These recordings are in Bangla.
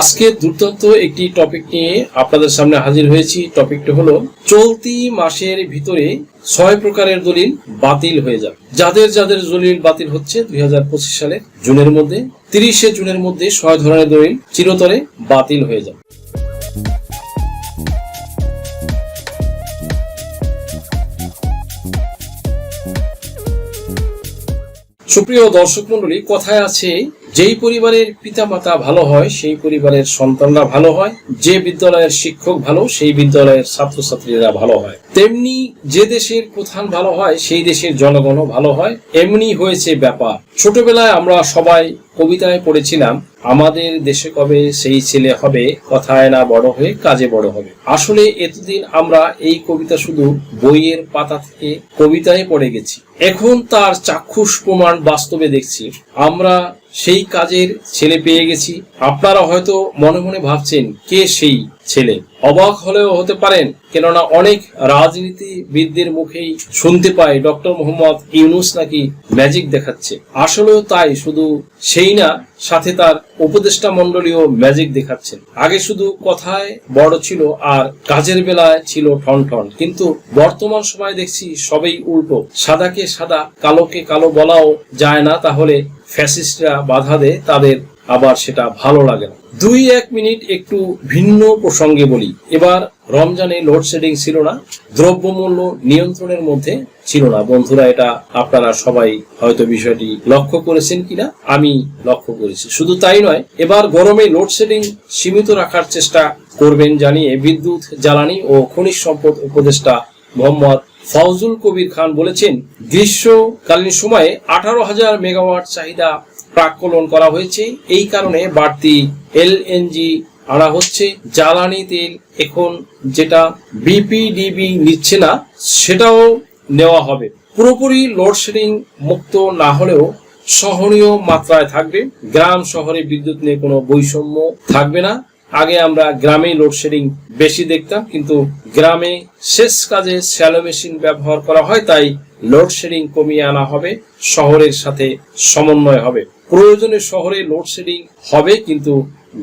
আজকে দুর্দান্ত একটি টপিক নিয়ে আপনাদের সামনে হাজির হয়েছি। টপিকটা হলো, চলতি মাসের ভিতরে ছয় প্রকারের দলিল বাতিল হয়ে যাবে। যাদের যাদের দলিল বাতিল হচ্ছে দুই হাজার পঁচিশ সালে জুনের মধ্যে, তিরিশে জুনের মধ্যে ছয় ধরনের দলিল চিরতরে বাতিল হয়ে যাবে। সুপ্রিয় দর্শক মন্ডলী কথায় আছে যেই পরিবারের পিতামাতা ভালো হয়, সেই পরিবারের সন্তানরা ভালো হয়। যে বিদ্যালয়ের শিক্ষক ভালো, সেই বিদ্যালয়ের ছাত্রছাত্রীরা ভালো হয়। তেমনি যে দেশের প্রধান ভালো হয়, সেই দেশের জনগণও ভালো হয়। এমনি হয়েছে ব্যাপার। ছোটবেলায় আমরা সবাই কবিতায় পড়েছিলাম, আমাদের দেশে কবে সেই ছেলে হবে? কথায় না বড় হয়ে কাজে বড় হবে। আসলে এতদিন আমরা এই কবিতা শুধু বইয়ের পাতা থেকে কবিতায় পড়ে গেছি। এখন তার চাক্ষুষ প্রমাণ বাস্তবে দেখছি। আমরা সেই কাজের ছেলে পেয়ে গেছি। আপনারা হয়তো মনে মনে ভাবছেন কে সেই? ছেলে। অবাক হলেও হতে পারেন, কেননা অনেক রাজনীতিবিদদের মুখেই শুনতে পাই ডক্টর মোহাম্মদ ইউনুস নাকি ম্যাজিক দেখাচ্ছে। আসলেও তাই শুধু সেই না, সাথে তার উপদেষ্টা মন্ডলীয় ম্যাজিক দেখাচ্ছেন। আগে শুধু কথায় বড় ছিল আর কাজের বেলায় ছিল ঠন ঠন। কিন্তু বর্তমান সময় দেখছি সবই উল্টো। সাদাকে সাদা, কালোকে কালো বলাও যায় না, তাহলে ফ্যাসিস্টরা বাধা দেয় তাদের আবার সেটা ভালো লাগে না। দুই এক মিনিট একটু ভিন্ন প্রসঙ্গে বলি। এবার রমজানে লোডশেডিং ছিল না, দ্রব্যমূল্য নিয়ন্ত্রণের মধ্যে ছিল না। বন্ধুরা, এটা আপনারা সবাই হয়তো বিষয়টি লক্ষ্য করেছেন কিনা? আমি লক্ষ্য করেছি। শুধু তাই নয়, এবার গরমে লোডশেডিং সীমিত রাখার চেষ্টা করবেন জানিয়ে বিদ্যুৎ, জ্বালানি ও খনিজ সম্পদ উপদেষ্টা মোহাম্মদ ফজলুল কবির খান বলেছেন, গ্রীষ্মকালীন সময়ে আঠারো হাজার মেগাওয়াট চাহিদা প্রাক্কলন করা হয়েছে। এই কারণে বাড়তি এলএনজি আনা হচ্ছে। জ্বালানি তেল এখন যেটা বিপিডিবি নিচ্ছে না, সেটাও নেওয়া হবে। পুরোপুরি লোডশেডিং মুক্ত না হলেও সহনীয় মাত্রায় থাকবে। গ্রাম শহরে বিদ্যুৎ নিয়ে কোনো বৈষম্য থাকবে না। আগে আমরা গ্রামে লোডশেডিং বেশি দেখতাম, কিন্তু গ্রামে শেষ কাজে শ্যালো মেশিন ব্যবহার করা হয়, তাই লোডশেডিং কমিয়ে আনা হবে। শহরের সাথে সমন্বয় হবে। প্রয়োজনে শহরে লোডশেডিং হবে, কিন্তু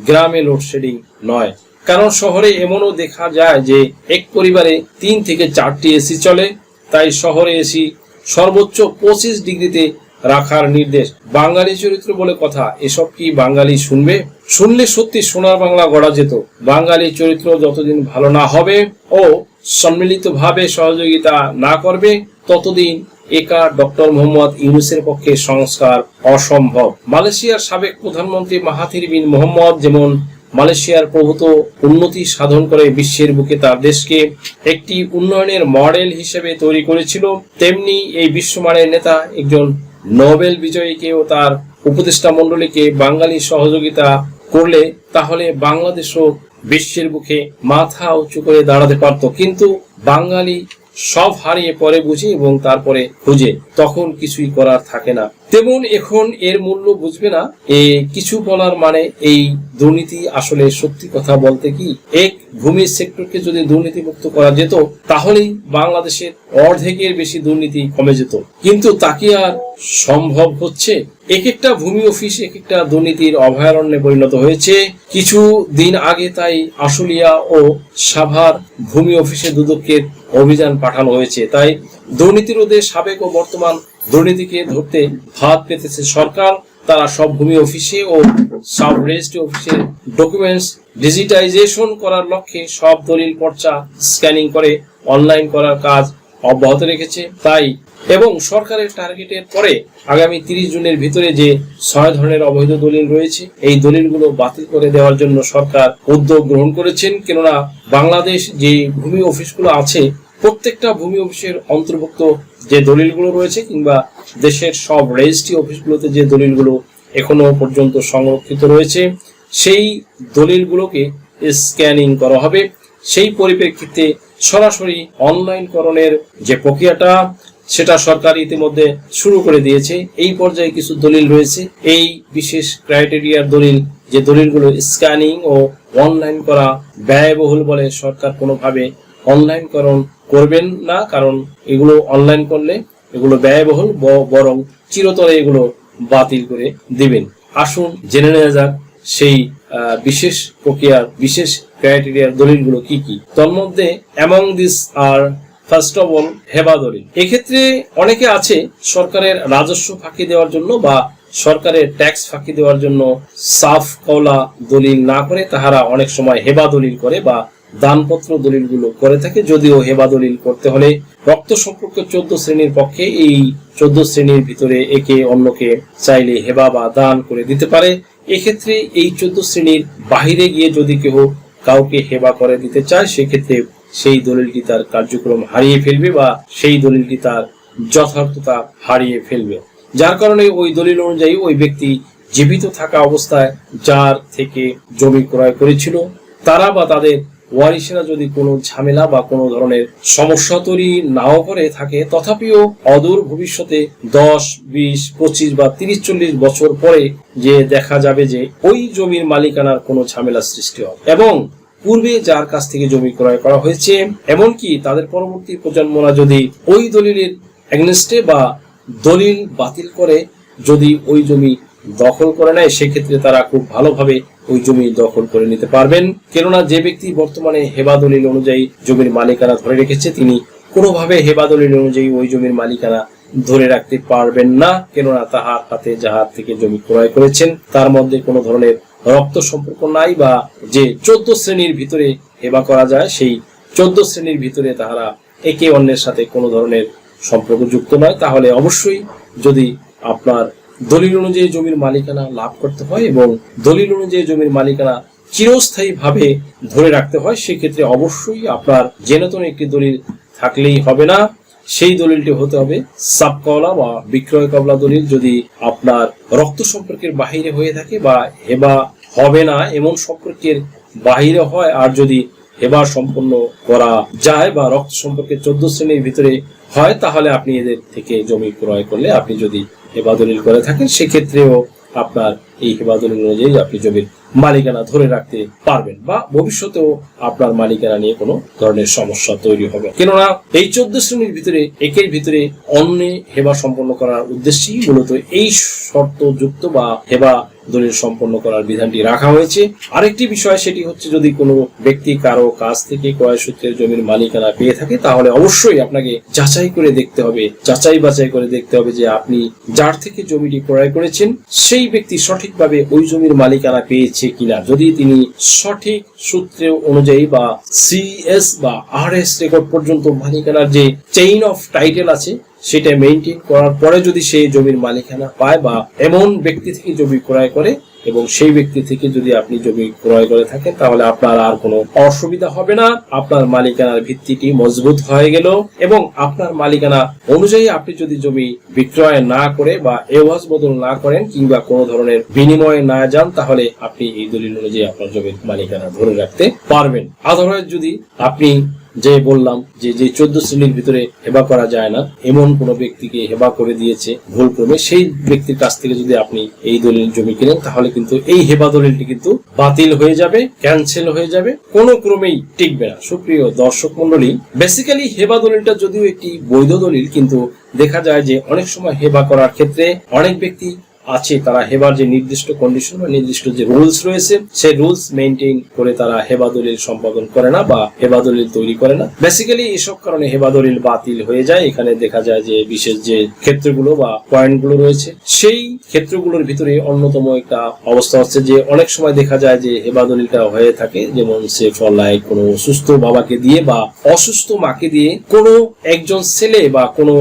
গ্রামে লোডশেডিং নয়। কারণ শহরে এমনও দেখা যায় যে এক পরিবারে তিন থেকে চারটি এসি চলে, তাই শহরে এসি সর্বোচ্চ পঁচিশ ডিগ্রিতে রাখার নির্দেশ। বাঙালি চরিত্র বলে কথা, এসব কি বাঙালি শুনবে? শুনলে সত্যি সোনার বাংলা গড়া যেত। বাঙালি চরিত্র যতদিন ভালো না হবে ও সম্মিলিতভাবে সহযোগিতা না করবে, ততদিন একা ডক্টর মোহাম্মদ ইউনুসের পক্ষে সংস্কার অসম্ভব। মালয়েশিয়ার সাবেক প্রধানমন্ত্রী মাহাথির বিন মোহাম্মদ যেমন মালয়েশিয়ার প্রভূত উন্নতি সাধন করে বিশ্বের বুকে তার দেশকে একটি উন্নয়নের মডেল হিসেবে তৈরি করেছিল, তেমনি এই বিশ্বমানের নেতা একজন নোবেল বিজয়ীকেও তার উপদেষ্টা মণ্ডলীকে বাঙালি সহযোগিতা করলে তাহলে বাংলাদেশও বিশ্বের বুকে মাথা উঁচু করে দাঁড়াতে পারত। কিন্তু বাঙালি সব হারিয়ে পরে বুঝে এবং তারপরে খুঁজে, তখন কিছুই করার থাকে না। তেমন এখন এর মূল্য বুঝবে না। এ কিছু বলার মানে এই দুর্নীতি আসলে সত্যি কথা বলতে কি? এক, ভূমি সেক্টরকে যদি দুর্নীতি মুক্ত করা যেত, তাহলেই বাংলাদেশের অর্ধেকের বেশি দুর্নীতি কমে যেত। কিন্তু তা কি আর সম্ভব হচ্ছে? এক একটা ভূমি অফিস এক একটা দুর্নীতির অভয়ারণ্যে পরিণত হয়েছে। কিছু দিন আগে তাই আশুলিয়া ও সাভার ভূমি অফিসে দুদকের অভিযান পাঠানো হয়েছে। তাই দুর্নীতি রোধে সাবেক ও বর্তমান দুর্নীতিকে ধরতে হাত পেতেছে সরকার। তারা সব ভূমি অফিসে ও সাব রেজিস্ট্রি অফিসে ডকুমেন্টস ডিজিটাইজেশন করার লক্ষ্যে সব দলিল পর্চা স্ক্যানিং করে অনলাইন করার কাজ অব্যাহত রেখেছে। তাই এবং সরকারের টার্গেটের পরে আগামী তিরিশ জুনের ভিতরে যে ছয় ধরনের অবৈধ দলিল রয়েছে, এই দলিলগুলো বাতিল করে দেওয়ার জন্য সরকার উদ্যোগ গ্রহণ করেছেন। কেননা বাংলাদেশ যে ভূমি অফিসগুলো আছে, প্রত্যেকটা ভূমি অফিসের অন্তর্ভুক্ত যে দলিলগুলো রয়েছে কিংবা দেশের সব রেজিস্ট্রি অফিসগুলোতে যে দলিলগুলো এখনও পর্যন্ত সংরক্ষিত রয়েছে, সেই দলিলগুলোকে স্ক্যানিং করা হবে। সেই পরিপ্রেক্ষিতে সরাসরি অনলাইনকরণের যে প্রক্রিয়াটা সেটা সরকার ইতিমধ্যে শুরু করে দিয়েছে। এই পর্যায়ে কিছু দলিল রয়েছে। এই বিশেষ ক্রাইটেরিয়ার দলিল, যে দলিলগুলো স্ক্যানিং ও অনলাইন করা ব্যয়বহুল বলে সরকার কোনোভাবে অনলাইনকরণ করবেন না, কারণ এগুলো অনলাইন করলে এগুলো ব্যয়বহুল বরং চিরতরে এগুলো বাতিল করে দিবেন। আসুন জেনে নেওয়া যাক সেই বিশেষ প্রক্রিয়ার, বিশেষ ক্রাইটেরিয়ার দলিলগুলো কি কি। তন্মধ্যে among this R first of all হেবা দলিল। এক্ষেত্রে অনেকে আছে সরকারের রাজস্ব ফাঁকি দেওয়ার জন্য বা সরকারের ট্যাক্স ফাঁকি দেওয়ার জন্য সাফ কওলা দলিল না করে তাহারা অনেক সময় হেবা দলিল করে বা দানপত্র দলিলগুলো করে থাকে। যদিও হেবা দলিল করতে হলে রক্ত সম্পর্ক চোদ্দ শ্রেণির পক্ষে এই চোদ্দ শ্রেণির ভিতরে একে অন্যকে চাইলে হেবা বা দান করে দিতে পারে। এক্ষেত্রে এই চোদ্দ শ্রেণির বাহিরে গিয়ে যদি কেউ কাউকে হেবা করে দিতে চায়, সেক্ষেত্রে সেই দলিলটি তার কার্যক্রম হারিয়ে ফেলবে বা সেই দলিলটি তার যথার্থতা হারিয়ে ফেলবে। যার কারণে ওই দলিল অনুযায়ী ওই ব্যক্তি জীবিত থাকা অবস্থায় যার থেকে জমি ক্রয় করেছিল। তারা বা তাদের ওয়ারিসেরা যদি কোনো ঝামেলা বা কোনো ধরনের সমস্যা তৈরি নাও করে থাকে, তথাপিও অদূর ভবিষ্যতে দশ, বিশ, পঁচিশ বা তিরিশ, চল্লিশ বছর পরে যে দেখা যাবে যে ওই জমির মালিকানার কোনো ঝামেলা সৃষ্টি হবে। এবং পূর্বে যার কাছ থেকে জমি ক্রয় করা হয়েছে, এমনকি তাদের পরবর্তী প্রজন্মরা যদি ওই দলিলের এগনেস্টে বা দলিল বাতিল করে, যদি ওই জমি দখল করে নেয়, সেক্ষেত্রে তারা খুব ভালোভাবে ওই জমি দখল করে নিতে পারবেন। কেননা যে ব্যক্তি বর্তমানে হেবা দলিল অনুযায়ী জমির মালিকানা ধরে রেখেছে, তিনি কোনোভাবে হেবা দলিল অনুযায়ী ওই জমির মালিকানা ধরে রাখতে পারবেন না। কেননা তাহার হাতে যাহার থেকে জমি ক্রয় করেছেন, তার মধ্যে কোনো ধরনের রক্ত সম্পর্ক নাই বা যে চোদ্দ শ্রেণির ভিতরে হেবা করা যায়, সেই চোদ্দ শ্রেণির ভিতরে তাহারা একে অন্যের সাথে কোনো ধরনের সম্পর্ক যুক্ত নয়। তাহলে অবশ্যই যদি আপনার দলিল অনুযায়ী জমির মালিকানা লাভ করতে হয় এবং দলিল অনুযায়ী জমির মালিকানা চিরস্থায়ী ভাবে ধরে রাখতে হয়, সেক্ষেত্রে অবশ্যই আপনার জেনতন একটি দলিল থাকলেই হবে না। সেই দলিলটি হতে হবে, সাব সাবকওয়ালা বা বিক্রয় কবলা দলিল যদি আপনার রক্ত সম্পর্কের বাহিরে হয়ে থাকে বা হেবা হবে না, এমন সম্পর্কের বাহিরে হয় আর যদি হেবা সম্পন্ন করা যায় বা রক্ত সম্পর্কের চোদ্দ শ্রেণির ভিতরে হয়, তাহলে আপনি এদের থেকে জমি ক্রয় করলে আপনি যদি হেবা দলিল করে থাকেন, সেক্ষেত্রেও আপনার এই হেবা দলিল অনুযায়ী আপনি জমির মালিকানা ধরে রাখতে পারবেন বা ভবিষ্যতেও আপনার মালিকানা নিয়ে কোনো ধরনের সমস্যা তৈরি হবে। কেননা এই চোদ্দ শ্রেণির ভিতরে, একের ভিতরে অন্য হেবা সম্পন্ন করার উদ্দেশ্যেই মূলত এই শর্ত যুক্ত বা হেবা দলিল সম্পন্ন করার বিধানটি রাখা হয়েছে। আরেকটি বিষয় সেটি হচ্ছে যদি কোনো ব্যক্তি কারও কাছ থেকে ক্রয় সূত্রের জমির মালিকানা পেয়ে থাকে, তাহলে অবশ্যই আপনাকে যাচাই করে দেখতে হবে, যাচাই বাছাই করে দেখতে হবে যে আপনি যার থেকে জমিটি ক্রয় করেছেন, সেই ব্যক্তি সঠিকভাবে ওই জমির মালিকানা পেয়েছে কিনা, যদি তিনি সঠিক সূত্রে অনুযায়ী বা সিএস বা আর এস রেকর্ড পর্যন্ত মালিকানার যে চেইন অফ টাইটেল আছে সেটা মেনটেন করার পরে যদি সেই জমির মালিকানা পায় বা এমন ব্যক্তি থেকে জমি ক্রয় করে এবং সেই ব্যক্তি থেকে যদি আপনি জমি ক্রয় করে থাকেন, তাহলে আপনার আর কোনো অসুবিধা হবে না। আপনার মালিকানার ভিত্তিটি মজবুত হয়ে গেল এবং আপনার মালিকানা অনুযায়ী আপনি যদি জমি বিক্রয় না করে বা এওয়াজ বদল না করেন কিংবা কোনো ধরনের বিনিময়ে না যান, তাহলে আপনি এই দলিল অনুযায়ী আপনার জমির মালিকানা ধরে রাখতে পারবেন। আদারওয়াইজ যদি আপনি যে বললাম যে যে চোদ্দ শ্রেণির ভিতরে হেবা করা যায় না, এমন কোন ব্যক্তিকে হেবা করে দিয়েছে ভুল ক্রমে সেই ব্যক্তির কাছ থেকে যদি আপনি এই দলিল জমি কিনেন, তাহলে কিন্তু এই হেবা দলিলটি কিন্তু বাতিল হয়ে যাবে ক্যান্সেল হয়ে যাবে, কোনো ক্রমেই টিকবে না। সুপ্রিয় দর্শক মন্ডলী বেসিক্যালি হেবা দলিলটা যদিও একটি বৈধ দলিল, কিন্তু দেখা যায় যে অনেক সময় হেবা করার ক্ষেত্রে অনেক ব্যক্তি আছে, তারা হেবার যে নির্দিষ্ট কন্ডিশন বা নির্দিষ্ট যে রুলস রয়েছে, সেই রুলস মেনটেন করে তারা হেবা দলিল সম্পাদন করে না বা হেবা দলিল তৈরি করে না। বেসিক্যালি এসব কারণে হেবা দলিল বাতিল হয়ে যায়। এখানে দেখা যায় যে বিশেষ যে ক্ষেত্রগুলো বা পয়েন্টগুলো রয়েছে, সেই ক্ষেত্রগুলোর ভিতরে অন্যতম একটা অবস্থা হচ্ছে যে অনেক সময় দেখা যায় যে হেবা দলিলটা হয়ে থাকে, যেমন সে লাইক কোনো সুস্থ বাবাকে দিয়ে বা অসুস্থ মাকে দিয়ে কোনো একজন ছেলে বা কোনো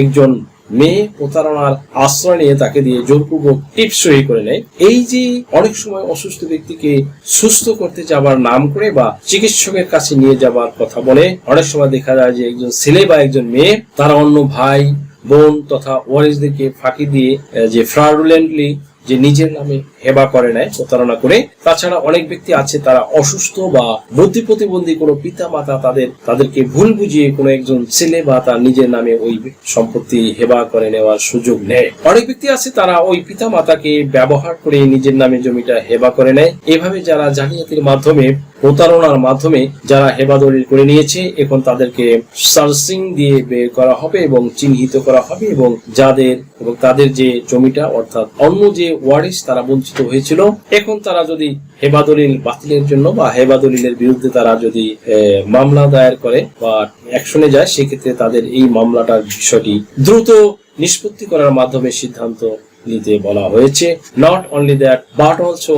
একজন মেয়ে প্রতারণার আশ্রয় নিয়ে তাকে দিয়ে জোরপূর্বক টিপস সই করে নেয়। এই যে অনেক সময় অসুস্থ ব্যক্তিকে সুস্থ করতে যাবার নাম করে বা চিকিৎসকের কাছে নিয়ে যাবার কথা বলে, অনেক সময় দেখা যায় যে একজন ছেলে বা একজন মেয়ে, তারা অন্য ভাই, বোন তথা ওয়ারিসদেরকে ফাঁকি দিয়ে যে ফ্রাডুলেন্টলি যে নিজের নামে হেবা করে নেয় প্রতারণা করে। তাছাড়া অনেক ব্যক্তি আছে তারা অসুস্থ বা বুদ্ধি প্রতিবন্ধী কোনো পিতা মাতা তাদের, তাদেরকে ভুল বুঝিয়ে কোনো একজন ছেলে বা তার নিজের নামে ওই সম্পত্তি হেবা করে নেওয়ার সুযোগ নেয়। অনেক ব্যক্তি আছে তারা ওই পিতা মাতাকে ব্যবহার করে নিজের নামে জমিটা হেবা করে নেয়। এভাবে যারা জালিয়াতির মাধ্যমে, প্রতারণার মাধ্যমে যারা হেবা দলিল করে নিয়েছে, এখন তাদেরকে সার্চিং দিয়ে বের করা হবে এবং চিহ্নিত করা হবে এবং যাদের এবং তাদের যে জমিটা, অর্থাৎ অন্য যে ওয়ারিশ, তারা বঞ্চিত হয়েছিল। এখন তারা যদি হেবাদলিল বাতিলের জন্য বা হেবাদলিলের বিরুদ্ধে তারা যদি মামলা দায়ের করে বা অ্যাকশনে যায়, সেক্ষেত্রে তাদের এই মামলাটার বিষয়টি দ্রুত নিষ্পত্তি করার মাধ্যমে সিদ্ধান্ত নিতে বলা হয়েছে। Not only that but also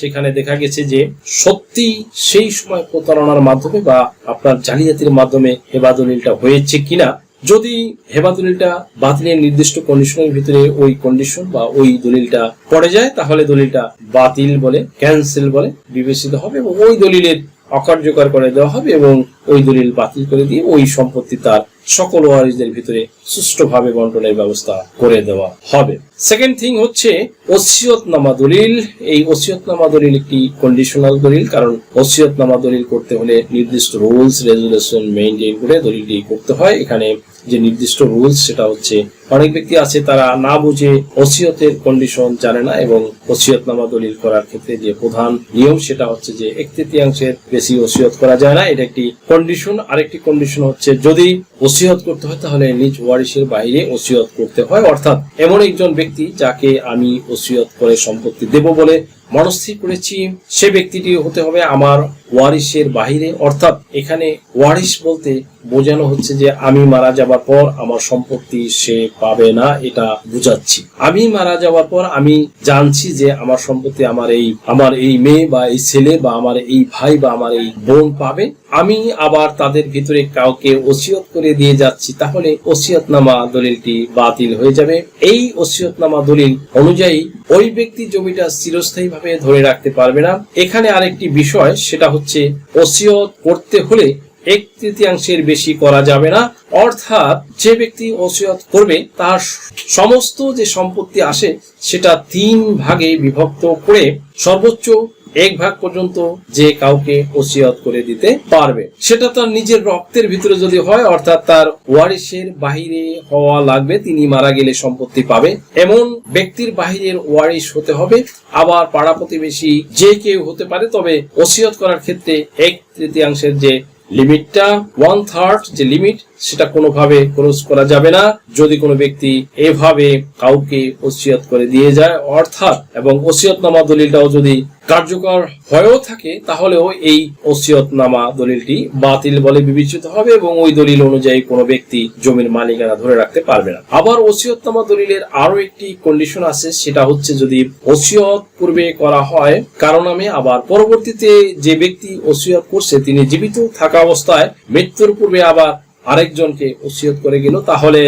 সেখানে দেখা গেছে যে সত্যি সেই সময় প্রতারণার মাধ্যমে বা আপনার জালিয়াতির মাধ্যমে হেবাদলিলটা হয়েছে কিনা যদি হেবা দলিলটা বাতিলের নির্দিষ্ট কন্ডিশনের ভিতরে ওই কন্ডিশন বা ওই দলিলটা পড়ে যায়, তাহলে দলিলটা বাতিল বলে ক্যান্সেল বলে বিবেচিত হবে এবং ওই দলিলের অকার্যকর করে দেওয়া হবে এবং ওই দলিল বাতিল করে দিয়ে ওই সম্পত্তি তার সকল ওয়ারিসদের ভিতরে সুষ্ঠুভাবে বন্টনের ব্যবস্থা করে দেওয়া হবে। সেকেন্ড থিং হচ্ছে ওসিয়তনামা দলিল। এই ওসিয়তনামা দলিল একটি কন্ডিশনাল দলিল, কারণ ওসিয়তনামা দলিল করতে হলে নির্দিষ্ট রুলস রেজুলেশন মেইনটেইন করে দলিলটি করতে হয়। এখানে যে নির্দিষ্ট রুলস সেটা হচ্ছে অনেক ব্যক্তি আছে তারা না বুঝে ওসিয়তের কন্ডিশন জানে না এবং ওসিয়তনামা দলিল করার ক্ষেত্রে যে প্রধান নিয়ম সেটা হচ্ছে যে এক তৃতীয়াংশের বেশি ওসিয়ত করা যায় না। এটা একটি কন্ডিশন আরেকটি কন্ডিশন হচ্ছে যদি ওসিয়ত করতে হয় তাহলে নিজ ওয়ারিসের বাইরে ওসিয়ত করতে হয়। অর্থাৎ এমন একজন ব্যক্তি যাকে আমি ওসিয়ত করে সম্পত্তি দেব বলে মনস্থির করেছি, সে ব্যক্তিটি হতে হবে আমার ওয়ারিশের বাহিরে। অর্থাৎ এখানে ওয়ারিশ বলতে বোঝানো হচ্ছে যে আমি মারা যাবার পর আমার সম্পত্তি সে পাবে না, এটা বুঝাচ্ছি। আমি মারা যাওয়ার পর আমি জানছি যে আমার সম্পত্তি আমার এই আমার এই মেয়ে বা এই ছেলে বা আমার এই ভাই বা আমার এই বোন পাবে। আমি আবার তাদের ভিতরে কাউকে ওসিয়ত করে দিয়ে যাচ্ছি, তাহলে ওসিয়তনামা দলিলটি বাতিল হয়ে যাবে। এই ওসিয়তনামা দলিল অনুযায়ী ওই ব্যক্তি জমিটা চিরস্থায়ীভাবে ধরে রাখতে পারবে না। এখানে আরেকটি বিষয়, সেটা হচ্ছে ওসিয়ত করতে হলে এক তৃতীয়াংশের বেশি করা যাবে না। অর্থাৎ যে ব্যক্তি ওসিয়ত করবে, তার সমস্ত যে সম্পত্তি আসে, সেটা তিন ভাগে বিভক্ত করে সর্বোচ্চ এক ভাগ পর্যন্ত যে কাউকে ওসিয়ত করে দিতে পারবে। সেটা তার নিজের রক্তের ভিতরে যদি হয়, অর্থাৎ তার ওয়ারিশের বাহিরে হওয়া লাগবে, তিনি মারা গেলে সম্পত্তি পাবে। এমন ব্যক্তির বাহিরের ওয়ারিশ হতে হবে। আবার পাড়া প্রতিবেশী যে কেউ হতে পারে, তবে ওসিয়ত করার ক্ষেত্রে এক তৃতীয়াংশের যে লিমিটটা ওয়ান থার্ড যে লিমিট সেটা কোনোভাবে ক্রস করা যাবে না। যদি কোনো ব্যক্তি এভাবে কাউকে ওসিয়ত করে দিয়ে যায়, অর্থাৎ এবং ওসিয়তনামা দলিলটাও যদি কার্যকর হয়েও থাকে, তাহলেও এই ওসিয়তনামা দলিলটি বাতিল বলে বিবেচিত হবে এবং ওই দলিল অনুযায়ী কোনো ব্যক্তি জমির মালিকানা ধরে রাখতে পারবে না। আবার ওসিয়তনামা দলিলের আরও একটি কন্ডিশন আছে, সেটা হচ্ছে যদি ওসিয়ত পূর্বে করা হয়, কারও নামে আবার পরবর্তীতে যে ব্যক্তি ওসিয়ত করছে, তিনি জীবিত থাকা অবস্থায় মৃত্যুর পূর্বে আবার আরেকজনকে ওসিয়ত করে গেল, তাহলে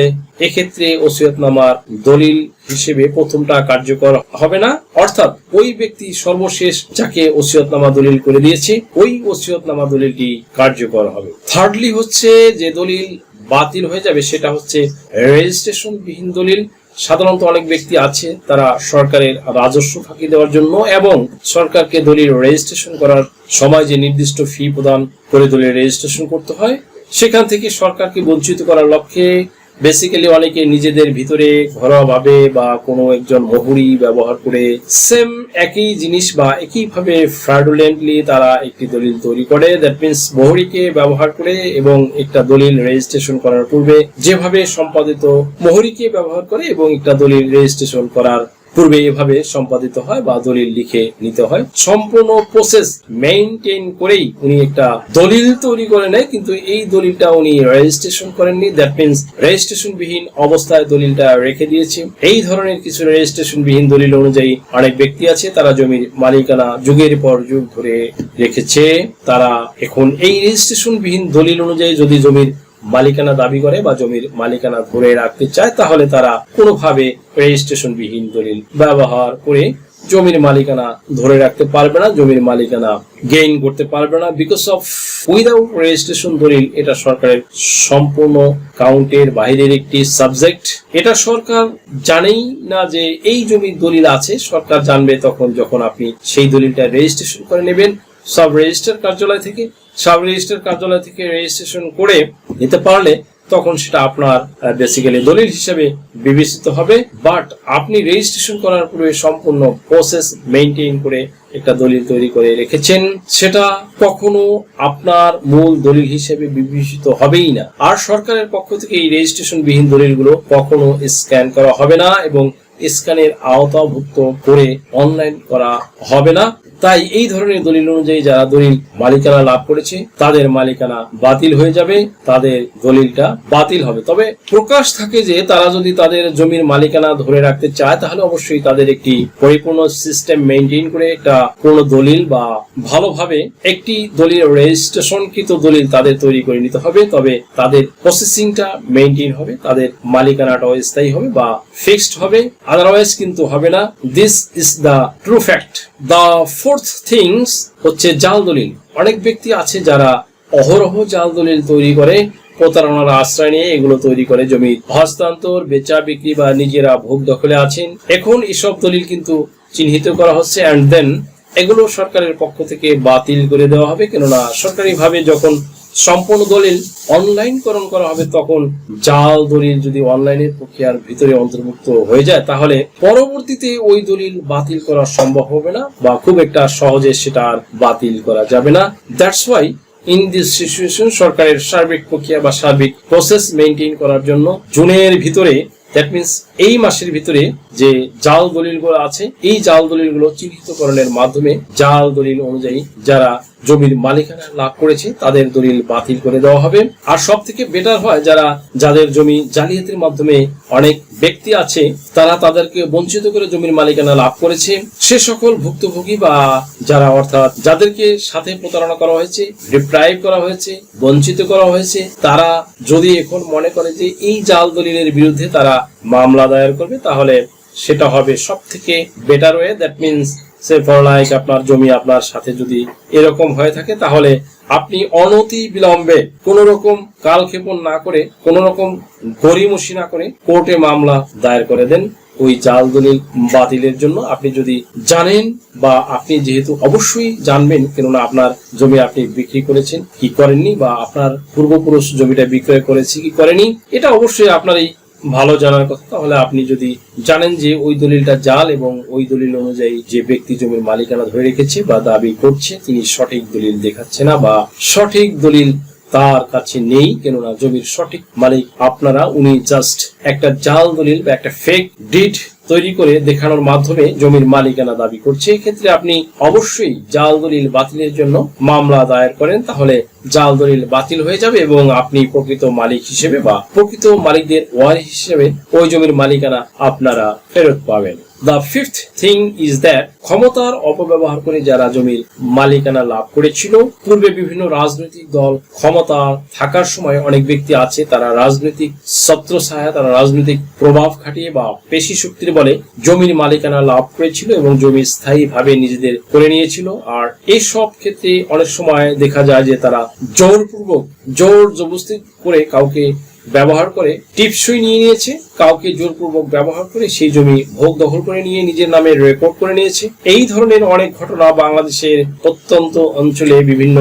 এক্ষেত্রে ওসিয়তনামার দলিল হিসেবে প্রথমটা কার্যকর হবে না। অর্থাৎ ওই ব্যক্তি সর্বশেষ যাকে ওসিয়তনামা দলিল করে দিয়েছে, ওই ওসিয়তনামা দলিলটি কার্যকর হবে। থার্ডলি হচ্ছে যে দলিল বাতিল হয়ে যাবে, সেটা হচ্ছে রেজিস্ট্রেশন বিহীন দলিল। সাধারণত অনেক ব্যক্তি আছে, তারা সরকারের রাজস্ব ফাঁকি দেওয়ার জন্য এবং সরকারকে দলিল রেজিস্ট্রেশন করার সময় যে নির্দিষ্ট ফি প্রদান করে দলিল রেজিস্ট্রেশন করতে হয় সেখান থেকে সরকারকে বঞ্চিত করার লক্ষ্যে বেসিক্যালি অনেকে নিজেদের ভিতরে ঘরোয়াভাবে বা কোনো একজন মহুরি ব্যবহার করে সেম একই জিনিস বা একইভাবে ফ্রাডুলেন্টলি তারা একটি দলিল তৈরি করে। দ্যাট মিনস মহুরিকে ব্যবহার করে এবং একটা দলিল রেজিস্ট্রেশন করার পূর্বে যেভাবে সম্পাদিত মহুরিকে ব্যবহার করে এবং একটা দলিল রেজিস্ট্রেশন করার পূর্বে এভাবে সম্পাদিত হয় বা দলিল লিখে নিতে হয়। সম্পূর্ণ প্রসেস মেইনটেইন করেই উনি একটা দলিল তৈরি করে নেয়, কিন্তু এই দলিলটা উনি রেজিস্ট্রেশন করেননি। দ্যাট মিনস রেজিস্ট্রেশন বিহীন অবস্থায় দলিলটা রেখে দিয়েছে। এই ধরনের কিছু রেজিস্ট্রেশন বিহীন দলিল অনুযায়ী অনেক ব্যক্তি আছে, তারা জমির মালিকানা যুগের পর যুগ ধরে রেখেছে। তারা এখন এই রেজিস্ট্রেশন বিহীন দলিল অনুযায়ী যদি জমির মালিকানা দাবি করে বা জমির মালিকানা ধরে রাখতে চায়, তাহলে তারা কোনোভাবে রেজিস্ট্রেশন বিহীন দলিল ব্যবহার করে জমির মালিকানা ধরে রাখতে পারবে না, জমির মালিকানা গেইন করতে পারবে না। বিকজ অফ উইদাউট রেজিস্ট্রেশন দলিল, এটা সরকারের সম্পূর্ণ কাউন্টের বাইরের একটি সাবজেক্ট এটা সরকার জানেই না যে এই জমির দলিল আছে। সরকার জানবে তখন যখন আপনি সেই দলিলটা রেজিস্ট্রেশন করে নেবেন। সব রেজিস্টার কার্যালয় থেকে সাব রেজিস্টার কার্যালয় থেকে রেজিস্ট্রেশন করে নিতে পারলে তখন সেটা আপনার বেসিক্যালি দলিল হিসেবে বিবেচিত হবে। বাট আপনি রেজিস্ট্রেশন করার পূর্বে সম্পূর্ণ প্রসেস মেনটেন করে একটা দলিল তৈরি করে রেখেছেন। সেটা কখনো আপনার মূল দলিল হিসেবে বিবেচিত হবেই না। আর সরকারের পক্ষ থেকে এই রেজিস্ট্রেশন বিহীন দলিলগুলো কখনো স্ক্যান করা হবে না এবং স্ক্যানের আওতাভুক্ত করে অনলাইন করা হবে না। তাই এই ধরনের দলিল অনুযায়ী যারা দলিল মালিকানা লাভ করেছে, তাদের মালিকানা বাতিল হয়ে যাবে, তাদের দলিলটা বাতিল হবে। তবে প্রকাশ থাকে যে তারা যদি তাদের জমির মালিকানা ধরে রাখতে চায়, তাহলে অবশ্যই তাদের একটি পরিপূর্ণ সিস্টেম মেনটেন করে একটা পূর্ণ দলিল বা ভালোভাবে একটি দলিল রেজিস্ট্রেশনকৃত দলিল তাদের তৈরি করে নিতে হবে। তবে তাদের প্রসেসিংটা মেনটেন হবে, তাদের মালিকানাটাও স্থায়ী হবে বা ফিক্সড হবে। আদারওয়াইজ কিন্তু হবে না। This is the true fact the fourth things হচ্ছে জাল দলিল। অনেক ব্যক্তি আছে যারা অহরহ জাল দলিল তৈরি করে, প্রতারণার আশ্রয় নিয়ে এগুলো তৈরি করে জমি। হস্তান্তর, বেচা বিক্রি বা নিজেরা ভোগ দখলে আছেন। এখন এসব দলিল কিন্তু চিহ্নিত করা হচ্ছে অ্যান্ড দেন এগুলো সরকারের পক্ষ থেকে বাতিল করে দেওয়া হবে। কেননা সরকারিভাবে যখন সম্পূর্ণ দলিল অনলাইনকরণ করা হবে, তখন জাল দলিল যদি অনলাইনের প্রক্রিয়ার ভিতরে অন্তর্ভুক্ত হয়ে যায়, তাহলে পরবর্তীতে ওই দলিল বাতিল করা সম্ভব হবে না বা খুব একটা সহজে সেটা আর বাতিল করা যাবে না। That's why in this situation সরকারের সার্বিক প্রক্রিয়া বা সার্বিক প্রসেস মেনটেন করার জন্য জুনের ভিতরে দ্যাট মিনস এই মাসের ভিতরে যে জাল দলিলগুলো আছে, এই জাল দলিলগুলো চিহ্নিতকরণের মাধ্যমে জাল দলিল অনুযায়ী যারা জমির মালিকানা লাভ করেছে, তাদের দলিল বাতিল করে দেওয়া হবে। আর সব থেকে বেটার হয়, যারা, যাদের জমি জালিয়াতির মাধ্যমে অনেক ব্যক্তি আছে, তারা তাদেরকে বঞ্চিত করে জমির মালিকানা লাভ করেছে। সে সকল ভুক্তভোগী বা যারা, অর্থাৎ যাদেরকে সাথে প্রতারণা করা হয়েছে ডিপ্রাইভ করা হয়েছে, বঞ্চিত করা হয়েছে, তারা যদি এখন মনে করে যে এই জাল দলিলের বিরুদ্ধে তারা মামলা দায়ের করবে, তাহলে সেটা হবে সব থেকে better way that means say for like আপনার জমি আপনার সাথে যদি এরকম হয়ে থাকে, তাহলে আপনি অনতি বিলম্বে কোন রকম কালক্ষেপণ না করে, কোন রকম গড়িমসি না করে কোর্টে মামলা দায়ের করে দেন। ওই জাল দলিল বাতিলের জন্য আপনি যদি জানেন বা আপনি যেহেতু অবশ্যই জানবেন, কেননা আপনার জমি আপনি বিক্রি করেছেন, কি করেননি বা আপনার পূর্বপুরুষ জমিটা বিক্রয় করেছে, কি করেনি, এটা অবশ্যই আপনার এই ভালো জানার কথা, তাহলে আপনি যদি জানেন যে ওই দলিলটা জাল এবং ওই দলিল অনুযায়ী যে ব্যক্তি জমির মালিকানা ধরে রেখেছে বা দাবি করছে, তিনি সঠিক দলিল দেখাচ্ছে না বা সঠিক দলিল তার কাছে নেই, কেননা জমির সঠিক মালিক আপনারা, উনি জাস্ট একটা জাল দলিল বা একটা ফেক ডিড তৈরি করে দেখানোর মাধ্যমে জমির মালিকানা দাবি করছে। এক্ষেত্রে আপনি অবশ্যই জাল দলিল বাতিলের জন্য মামলা দায়ের করেন, তাহলে জাল দলিল বাতিল হয়ে যাবে এবং আপনি প্রকৃত মালিক হিসেবে বা প্রকৃত মালিকদের ওয়ারিশ হিসেবে ওই জমির মালিকানা আপনারা ফেরত পাবেন। The fifth thing is that ক্ষমতার অপব্যবহার করে যারা জমির মালিকানা লাভ করেছিল, পূর্বে বিভিন্ন রাজনৈতিক দল ক্ষমতা থাকার সময় অনেক ব্যক্তি আছে, তারা রাজনৈতিক সত্র ছায়া তারা রাজনৈতিক প্রভাব খাটিয়ে বা পেশি শক্তির বলে জমির মালিকানা লাভ করেছিল এবং জমি স্থায়ীভাবে নিজেদের করে নিয়েছিল। আর এই সব ক্ষেত্রে অনেক সময় দেখা যায় যে তারা জোরপূর্বক, জোর জবস্তি করে কাউকে ব্যবহার করে টিপসই নিয়ে নিয়েছে। কাউকে জোরপূর্বক ব্যবহার করে সেই জমি ভোগ দখল করে নিয়ে নিজের নামে রেকর্ড করে নিয়েছে। এই ধরনের অনেক ঘটনা বাংলাদেশের প্রত্যন্ত অঞ্চলে বিভিন্ন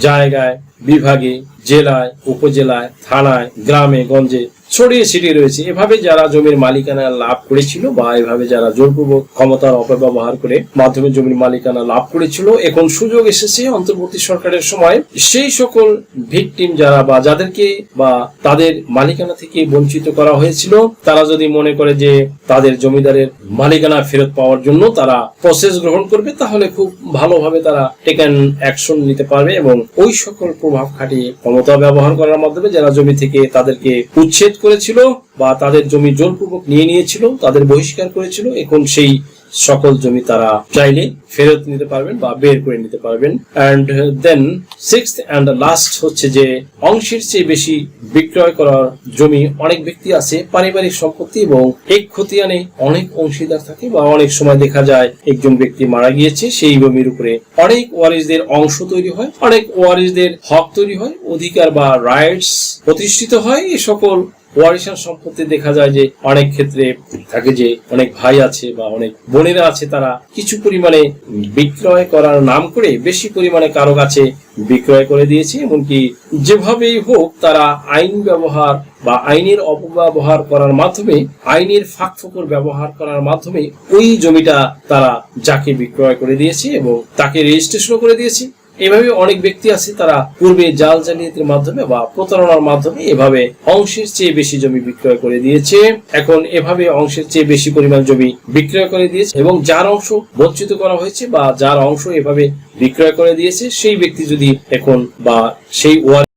জায়গায়, বিভাগে, জেলায়, উপজেলায়, থানায়, গ্রামে, গঞ্জে ছড়িয়ে ছিটিয়ে রয়েছে। এভাবে যারা জমির মালিকানা লাভ করেছিল বা এভাবে যারা জোরপূর্বক ক্ষমতার অপব্যবহার করে মাধ্যমে জমির মালিকানা লাভ করেছিল, এখন সুযোগ এসেছে অন্তর্বর্তী সরকারের সময়। সেই সকল ভিকটিম যারা বা যাদেরকে বা তাদের মালিকানা থেকে বঞ্চিত করা হয়েছিল, তারা যদি মনে করে যে তাদের জমিদারের মালিকানা ফেরত পাওয়ার জন্য তারা প্রসেস গ্রহণ করবে, তাহলে খুব ভালোভাবে তারা টেকেন অ্যাকশন নিতে পারবে এবং ওই সকল প্রভাব খাটিয়ে ক্ষমতা ব্যবহার করার মাধ্যমে যারা জমি থেকে তাদেরকে উচ্ছেদ করেছিল বা তাদের জমি জোরপূর্বক নিয়ে নিয়েছিল, তাদের বহিষ্কার করেছিল, এখন সেই সকল জমি তারা চাইলে ফেরত নিতে পারবেন বা বের করে নিতে পারবেন। And then six and last হচ্ছে যে অংশের চেয়ে বেশি বিক্রয় করার জমি অনেক ব্যক্তি আছে, পারিবারিক সম্পত্তি এবং এক খতিয়ানে অনেক অংশীদার থাকে বা অনেক সময় দেখা যায় একজন ব্যক্তি মারা গিয়েছে, সেই জমির উপরে অনেক ওয়ারিসদের অংশ তৈরি হয়, অনেক ওয়ারিসদের হক তৈরি হয়, অধিকার বা রাইটস প্রতিষ্ঠিত হয় এই সকল ওয়ারিশান সম্পত্তি দেখা যায় যে অনেক ক্ষেত্রে থাকে যে অনেক ভাই আছে বা অনেক বোনেরা আছে, তারা কিছু পরিমাণে বিক্রয় করার নাম করে বেশি পরিমাণে কারও কাছে বিক্রয় করে দিয়েছে। এমনকি যেভাবেই হোক, তারা আইন ব্যবহার বা আইনের অপব্যবহার করার মাধ্যমে, আইনের ফাঁক ফোকর ব্যবহার করার মাধ্যমে ওই জমিটা তারা যাকে বিক্রয় করে দিয়েছে এবং তাকে রেজিস্ট্রেশন করে দিয়েছে। এভাবে অনেক ব্যক্তি আছে, তারা পূর্বে জাল জালিয়াতির মাধ্যমে বা প্রতারণার মাধ্যমে এভাবে অংশের চেয়ে বেশি জমি বিক্রয় করে দিয়েছে। এখন এভাবে অংশের চেয়ে বেশি পরিমাণ জমি বিক্রয় করে দিয়েছে এবং যার অংশ বঞ্চিত করা হয়েছে বা যার অংশ এভাবে বিক্রয় করে দিয়েছে, সেই ব্যক্তি যদি এখন বা সেই ওয়ার